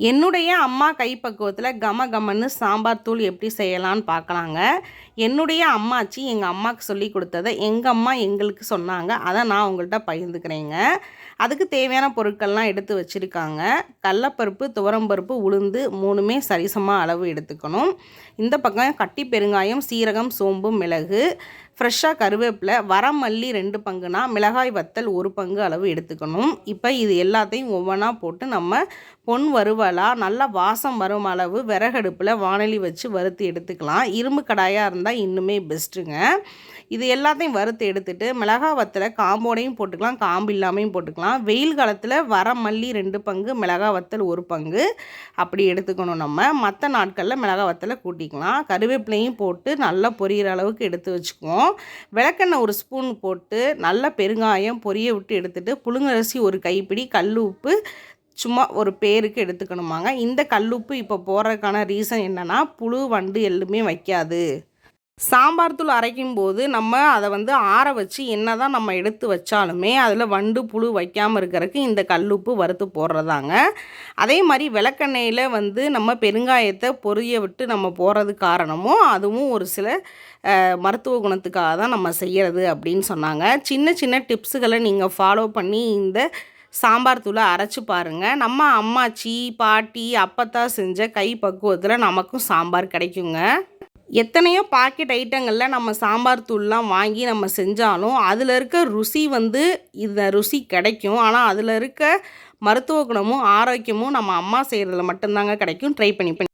என்னுடைய அம்மா கைப்பக்குவத்தில் கம கமன்னு சாம்பார் தூள் எப்படி செய்யலான்னு பார்க்கலாங்க. என்னுடைய அம்மாச்சி எங்கள் அம்மாவுக்கு சொல்லி கொடுத்ததை எங்கள் அம்மா எங்களுக்கு சொன்னாங்க. அதை நான் உங்கள்கிட்ட பகிர்ந்துக்கிறேங்க. அதுக்கு தேவையான பொருட்கள்லாம் எடுத்து வச்சுருக்காங்க. கடலப்பருப்பு துவரம்பருப்பு உளுந்து மூணுமே சரிசமாக அளவு எடுத்துக்கணும். இந்த பக்கம் கட்டி பெருங்காயம் சீரகம் சோம்பு மிளகு ஃப்ரெஷ்ஷாக கருவேப்பிலை வரமல்லி ரெண்டு பங்குனா மிளகாய் வத்தல் ஒரு பங்கு அளவு எடுத்துக்கணும். இப்போ இது எல்லாத்தையும் ஒவ்வொன்றா போட்டு நம்ம பொன் வறுவலாக நல்லா வாசம் வரும் அளவு விறகடுப்பில் வானலி வச்சு வறுத்து எடுத்துக்கலாம். இரும்பு கடாயாக இருந்தால் இன்னுமே பெஸ்ட்டுங்க இது எல்லாத்தையும் வறுத்து எடுத்துட்டு மிளகா வத்தலை காம்போடையும் போட்டுக்கலாம் காம்பு இல்லாமையும் போட்டுக்கலாம். வெயில் காலத்தில் வர மல்லி ரெண்டு பங்கு மிளகா வத்தல் ஒரு பங்கு. அப்படி எடுத்துக்கணும் நம்ம. மற்ற நாட்களில் மிளகா வத்தலை கூட்டிக்கலாம். கருவேப்பிலையும் போட்டு நல்லா பொரியிற அளவுக்கு எடுத்து வச்சுக்குவோம். விளக்கெண்ணெய் ஒரு ஸ்பூன் போட்டு நல்லா பெருங்காயம் பொரிய விட்டு எடுத்துகிட்டு புழுங்கரிசி ஒரு கைப்பிடி கல் உப்பு சும்மா ஒரு பேருக்கு எடுத்துக்கணுமாங்க. இந்த கல்லுப்பு இப்போ போடுறதுக்கான ரீசன் என்னென்னா புழு வண்டு எல்லுமே வைக்காது. சாம்பார் தூள் அரைக்கும் போது நம்ம அதை வந்து ஆற வச்சு என்ன தான் நம்ம எடுத்து வச்சாலுமே அதில் வண்டு புழு வைக்காமல் இருக்கிறதுக்கு இந்த கல்லுப்பு வறுத்து போடுறதாங்க. அதே மாதிரி விளக்கெண்ணெயில் வந்து நம்ம பெருங்காயத்தை பொரிய விட்டு நம்ம போகிறது காரணமும் அதுவும் ஒரு சில மருத்துவ குணத்துக்காக தான் நம்ம செய்கிறது அப்படின்னு சொன்னாங்க. சின்ன சின்ன டிப்ஸுகளை நீங்கள் ஃபாலோ பண்ணி இந்த சாம்பார் தூளை அரைச்சி பாருங்கள் நம்ம அம்மாச்சி பாட்டி அப்பத்தா செஞ்ச கை பக்குவத்தில் நமக்கும் சாம்பார் கிடைக்குங்க. எத்தனையோ பாக்கெட் ஐட்டங்களில் நம்ம சாம்பார் தூள்லாம் வாங்கி நம்ம செஞ்சாலும் அதில் இருக்க ருசி வந்து இந்த ருசி கிடைக்கும். ஆனால் அதில் இருக்க மருத்துவ குணமும் ஆரோக்கியமும் நம்ம அம்மா செய்கிறதுல மட்டும்தாங்க கிடைக்கும். ட்ரை பண்ணி பண்ணி.